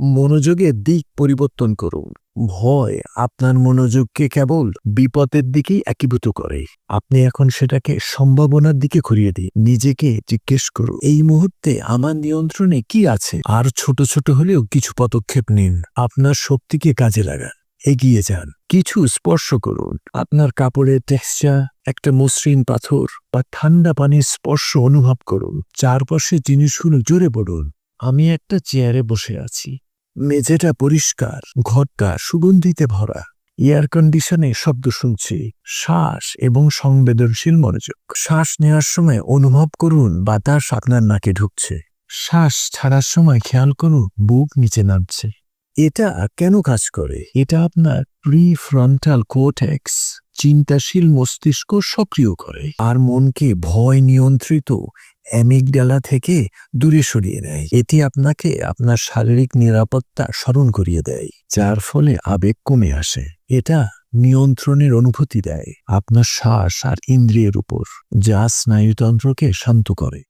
মনোযোগের দিক পরিবর্তন করুন। ভয় আপনার মনোযোগকে কেবল বিপদের দিকেই একীভূত করে। আপনি এখন সেটাকে সম্ভাবনার দিকে ঘুরিয়ে দিন। নিজেকে জিজ্ঞেস করুন, এই মুহূর্তে আমার নিয়ন্ত্রণে কি আছে? আর ছোট ছোট হলেও কিছু পদক্ষেপ নিন। আপনার শক্তিকে কাজে লাগান। এগিয়ে যান। কিছু স্পর্শ করুন। আপনার কাপড়ের টেক্সচার একটা মসৃণ পাথর বা ঠান্ডা পানির স্পর্শ অনুভব করুন। চারপাশে জিনিসগুলো জোরে পড়ুন। আমি একটা চেয়ারে বসে আছি। মেঝেটা পরিষ্কার, ঘরটা সুগন্ধিতে ভরা। এয়ার কন্ডিশনে শব্দ শুনছি, শ্বাস এবং সংবেদনশীল মনোযোগ। শ্বাস নেওয়ার সময় অনুভব করুন বাতাস আপনার নাকে ঢুকছে। শ্বাস ছাড়ার সময় খেয়াল করুন বুক নিচে নামছে। এটা কেন কাজ করে? এটা আপনার প্রি ফ্রন্টাল কোটেক্স চিন্তাশীল মস্তিষ্ক সক্রিয় করে আর মনকে ভয় নিয়ন্ত্রিত অ্যামিগডালা থেকে দূরে সরিয়ে দেয় এটি আপনাকে আপনার শারীরিক নিরাপত্তা স্মরণ করিয়ে দেয়, যার ফলে আবেগ কমে আসে। এটা নিয়ন্ত্রণের অনুভূতি দেয় আপনার শ্বাস আর ইন্দ্রিয়ের উপর, যা স্নায়ুতন্ত্রকে শান্ত করে।